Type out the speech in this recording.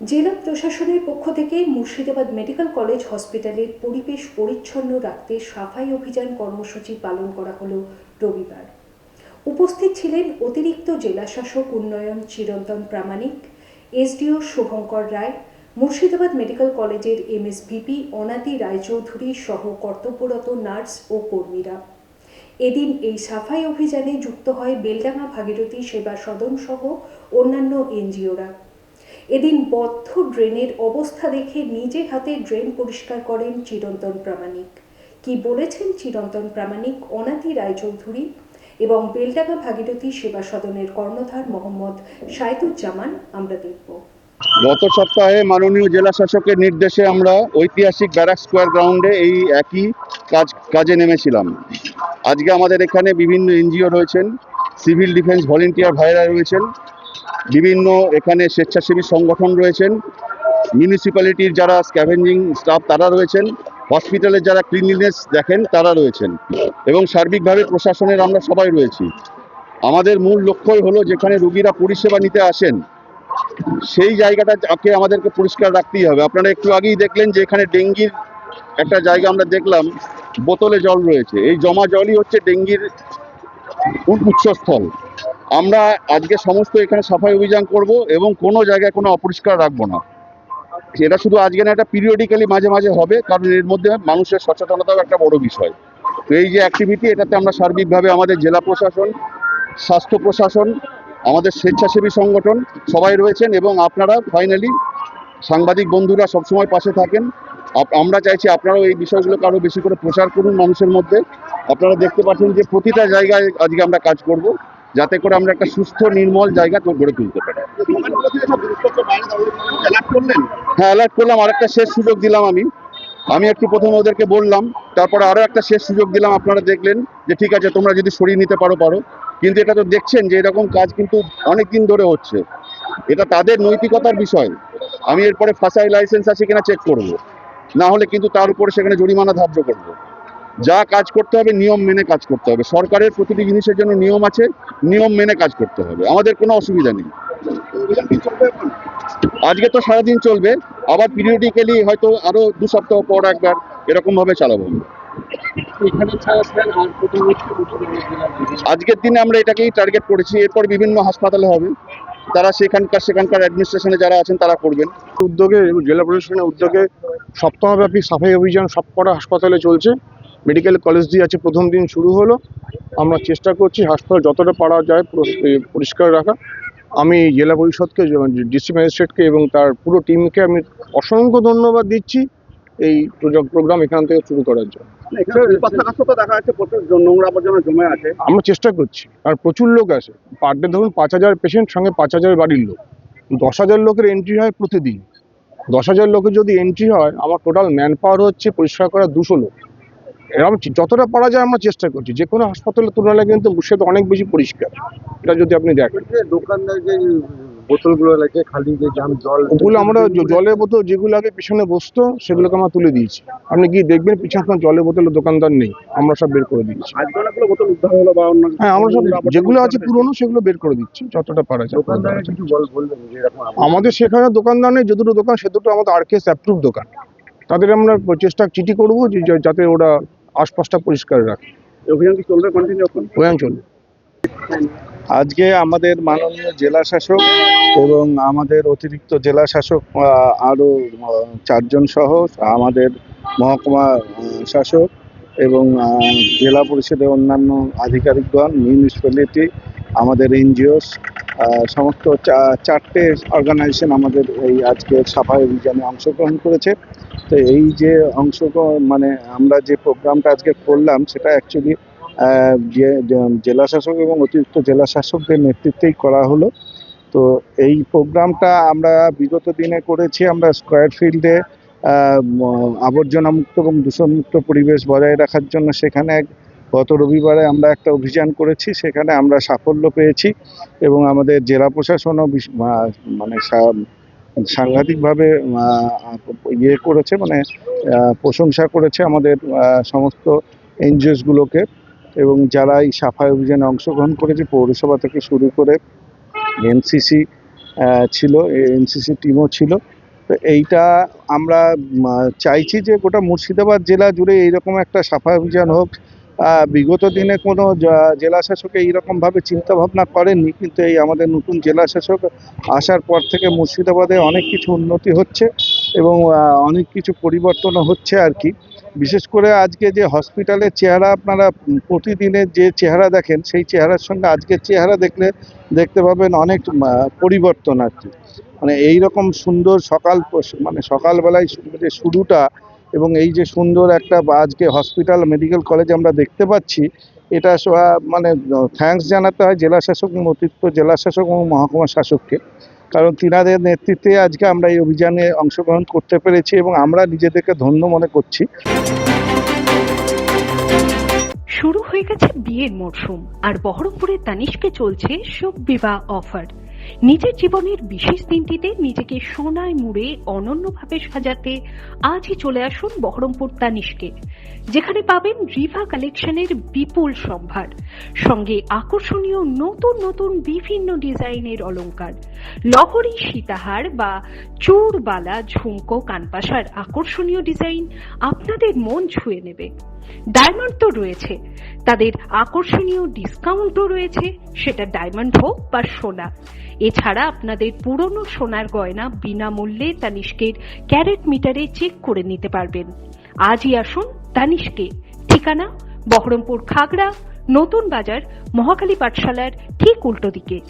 জেলা প্রশাসনের পক্ষ থেকে মুর্শিদাবাদ মেডিকেল কলেজ হসপিটালের পরিবেশ পরিচ্ছন্ন রাখতে সাফাই অভিযান কর্মসূচি পালন করা হলো রবিবার। উপস্থিত ছিলেন অতিরিক্ত জেলাশাসক উন্নয়ন চিরন্তন প্রামাণিক, এসডিও শুভঙ্কর রায়, মুর্শিদাবাদ মেডিকেল কলেজের এমএসভিপি অনাদি রায়চৌধুরী সহ কর্তব্যরত নার্স ও কর্মীরা। এদিন এই সাফাই অভিযানে যুক্ত হয় বেলডাঙ্গা ভাগীরথী সেবা সদন সহ অন্যান্য এনজিওরা। এদিন বদ্ধ ড্রেনের অবস্থা দেখে নিজে হাতে ড্রেন পরিষ্কার করেন চিরন্তন প্রামাণিক। কি বলেছেন চিরন্তন প্রামাণিক অনাথি রায়চৌধুরী এবং বেলডাঙ্গা ভাগীরথী সেবা সদনের কর্ণধার মোহাম্মদ সাইদুজ্জামান আমরা দেখব। গত সপ্তাহে মাননীয় জেলা শাসকের নির্দেশে আমরা ঐতিহাসিক ব্যারাক স্কোয়ার গ্রাউন্ডে এই একই কাজ, কাজে নেমেছিলাম। আজকে আমাদের এখানে বিভিন্ন এনজিও রয়েছেন, সিভিল ডিফেন্স ভলেন্টিয়ার ভাইরা রয়েছেন বিভিন্ন এখানে স্বেচ্ছাসেবী সংগঠন রয়েছেন মিউনিসিপ্যালিটির যারা স্ক্যাভেঞ্জিং স্টাফ তারা রয়েছেন হসপিটালের যারা ক্লিনলিনেস দেখেন তারা রয়েছেন এবং সার্বিকভাবে প্রশাসনের আমরা সবাই রয়েছি। আমাদের মূল লক্ষ্যই হলো যেখানে রুগীরা পরিষেবা নিতে আসেন, সেই জায়গাটাকে আমাদেরকে পরিষ্কার রাখতেই হবে। আপনারা একটু আগেই দেখলেন যে এখানে ডেঙ্গির একটা জায়গা আমরা দেখলাম, বোতলে জল রয়েছে। এই জমা জলই হচ্ছে ডেঙ্গির উৎসস্থল। আমরা আজকে সমস্ত এখানে সাফাই অভিযান করব এবং কোনো জায়গায় কোনো অপরিষ্কার রাখব না। এটা শুধু আজকে না, এটা পিরিয়ডিক্যালি মাঝে মাঝে হবে, কারণ এর মধ্যে মানুষের সচেতনতাও একটা বড় বিষয়। তো এই যে অ্যাক্টিভিটি এটাতে আমরা সার্বিকভাবে আমাদের জেলা প্রশাসন, স্বাস্থ্য প্রশাসন, আমাদের স্বেচ্ছাসেবী সংগঠন সবাই রয়েছেন এবং আপনারা ফাইনালি সাংবাদিক বন্ধুরা সবসময় পাশে থাকেন। আমরা চাইছি আপনারাও এই বিষয়গুলোকে আরও বেশি করে প্রচার করুন মানুষের মধ্যে। আপনারা দেখতে পাচ্ছেন যে প্রতিটা জায়গায় আজকে আমরা কাজ করব। যাতে করে আমরা একটা সুস্থ, নির্মল জায়গা তো গড়ে তুলতে পারি। হ্যাঁ অ্যালার্ট করলাম, আরেকটা শেষ সুযোগ দিলাম আমি। আমি একটু প্রথমে ওদেরকে বললাম, তারপরে আরও একটা শেষ সুযোগ দিলাম, আপনারা দেখলেন যে ঠিক আছে, তোমরা যদি সরিয়ে নিতে পারো পারো। কিন্তু এটা তো দেখছেন যে এরকম কাজ কিন্তু অনেক দিন ধরে হচ্ছে। এটা তাদের নৈতিকতার বিষয়। আমি এরপরে ফাঁসাই লাইসেন্স আছে কিনা চেক করব। না হলে কিন্তু তার উপরে সেখানে জরিমানা ধার্য করব। যা কাজ করতে হবে নিয়ম মেনে কাজ করতে হবে। সরকারের প্রতিটি জিনিসের জন্য নিয়ম আছে নিয়ম মেনে কাজ করতে হবে। আমাদের কোনো অসুবিধা নেই। আজকে তো সারাদিন চলবে আবার পিরিয়ডিক্যালি হয়তো আরও দু সপ্তাহ পর একবার এরকম ভাবে চালাবো আজকের দিনে আমরা এটাকেই টার্গেট করেছি এরপর বিভিন্ন হাসপাতালে হবে। তারা সেখানকার সেখানকার অ্যাডমিনিস্ট্রেশনে যারা আছেন তারা করবেন। উদ্যোগে এবং জেলা প্রশাসনের উদ্যোগে সপ্তাহব্যাপী সাফাই অভিযান সব সবকটা হাসপাতালে চলছে। মেডিকেল কলেজ দিয়ে আছে প্রথম দিন শুরু হলো। আমরা চেষ্টা করছি হাসপাতাল যতটা পারা যায় পরিষ্কার রাখা। আমি জেলা পরিষদকে ডিসি ম্যাজিস্ট্রেটকে এবং তার পুরো টিমকে আমি অসংখ্য ধন্যবাদ দিচ্ছি এই প্রোগ্রাম এখান থেকে শুরু করার জন্য। আমরা চেষ্টা করছি আর প্রচুর লোক আসে। পার ডে ধরুন পাঁচ হাজার পেশেন্ট সঙ্গে পাঁচ হাজার বাড়ির লোক। দশ হাজার লোকের এন্ট্রি হয় প্রতিদিন। দশ হাজার লোকের যদি এন্ট্রি হয় আমার টোটাল ম্যান পাওয়ার হচ্ছে পরিষ্কার করা দুশো লোক। এরকম যতটা পারা যায় আমরা চেষ্টা করছি। যে কোনো হাসপাতালের তুলনায় কিন্তু মুর্শিদাবাদ অনেক বেশি পরিষ্কার। এটা যদি আপনি দেখেন। দোকানদার যে বোতলগুলো লাগে খালি যে জাম জল ওগুলো আমরা জলের বোতল যেগুলো আগে পিছনে বসতো সেগুলোকে আমরা তুলে দিয়েছি। আপনি গিয়ে দেখবেন পিছনে আপনার জলের বোতলের দোকানদার নেই। আমরা সব বের করে দিচ্ছি বোতল উদ্ধার হলো বা অন্য হ্যাঁ আমরা সব যেগুলো আছে পুরনো সেগুলো বের করে দিচ্ছি যতটা পারা যায় আমাদের সেখানে দোকানদার নেই যে দুটো দোকান সে দুটো আমাদের আরকেএস অ্যাপ্রুভ দোকান। তাদের আমরা চেষ্টা চিঠি করব যাতে ওরা আশপাশটা পরিষ্কার রাখে। অভিযান কি চলবে কন্টিনিউ চলবে। আজকে আমাদের মাননীয় জেলা শাসক এবং আমাদের অতিরিক্ত জেলা শাসক আরও চারজন সহ আমাদের মহকুমা শাসক এবং জেলা পরিষদের অন্যান্য আধিকারিকগণ মিউনিসিপ্যালিটি আমাদের এনজিওস সমস্ত চারটে অর্গানাইজেশন আমাদের এই আজকে সাফাই অভিযানে অংশগ্রহণ করেছে। তো এই যে অংশগ্রহণ মানে আমরা যে প্রোগ্রামটা আজকে করলাম, সেটা অ্যাকচুয়ালি যে জেলা শাসক এবং অতিরিক্ত জেলা শাসকদের নেতৃত্বেই করা হলো। তো এই প্রোগ্রামটা আমরা বিগত দিনে করেছি, আমরা স্কোয়ার ফিল্ডে আবর্জনা মুক্ত এবং দূষণমুক্ত পরিবেশ বজায় রাখার জন্য। সেখানে এক গত রবিবারে আমরা একটা অভিযান করেছি, সেখানে আমরা সাফল্য পেয়েছি এবং আমাদের জেলা প্রশাসনও মানে সাংঘাতিকভাবে ইয়ে করেছে মানে প্রশংসা করেছে আমাদের সমস্ত এনজিওসগুলোকে এবং যারা এই সাফাই অভিযানে অংশগ্রহণ করেছে, পৌরসভা থেকে শুরু করে এনসিসি ছিল এনসিসি টিমও ছিল। তো এইটা আমরা চাইছি যে গোটা মুর্শিদাবাদ জেলা জুড়ে এইরকম একটা সাফাই অভিযান হোক বিগত দিনে কোনো জেলা শাসক এইরকমভাবে চিন্তা ভাবনা করেননি, কিন্তু এই আমাদের নতুন জেলা শাসক আসার পর থেকে মুর্শিদাবাদে অনেক কিছু উন্নতি হচ্ছে এবং অনেক কিছু পরিবর্তনও হচ্ছে আর কি। বিশেষ করে আজকে যে হসপিটালের চেহারা আপনারা প্রতিদিনের যে চেহারা দেখেন, সেই চেহারার সঙ্গে আজকের চেহারা দেখলে দেখতে পাবেন অনেক পরিবর্তন আর কি। মানে এই রকম সুন্দর সকাল মানে সকালবেলায় যে শুরুটা এবং এই যে সুন্দর একটা আজকে হসপিটাল মেডিকেল কলেজ আমরা দেখতে পাচ্ছি, এটা মানে থ্যাঙ্কস জানাতে হয় জেলা শাসক এবং অতিরিক্ত জেলা শাসক এবং মহকুমা শাসককে। কারণ তিনাদের নেতৃত্বে আজকে আমরা এই অভিযানে অংশগ্রহণ করতে পেরেছি এবং আমরা নিজেদেরকে ধন্য মনে করছি। শুরু হয়ে গেছে বিয়ের মরশুম, আর বহরমপুরের তানিশকে চলছে শোক বিবাহ অফার নিজের জীবনের বিশেষ দিনটিতে নিজেকে সোনায় মুড়ে অনন্যভাবে সাজাতে আজই চলে আসুন বহরমপুর তানিশকে, যেখানে পাবেন রিভা কালেকশনের বিপুল সম্ভার, সঙ্গে আকর্ষণীয় নতুন নতুন বিভিন্ন ডিজাইনের অলংকার, লহরী সীতাহার বা চূড়বালা ঝুমকো কানপাশার আকর্ষণীয় ডিজাইন আপনাদের মন ছুঁয়ে নেবে। ডায়মন্ড তো রয়েছে, তাদের আকর্ষণীয় ডিসকাউন্টও রয়েছে, সেটা ডায়মন্ড হোক বা সোনা। এছাড়া আপনাদের পুরনো সোনার গয়না বিনামূল্যে তানিষ্কের ক্যারেট মিটারে চেক করে নিতে পারবেন। আজই আসুন তানিষ্কে। ঠিকানা, বহরমপুর খাগড়া, নতুন বাজার, মহাকালী পাঠশালার ঠিক উল্টো দিকে।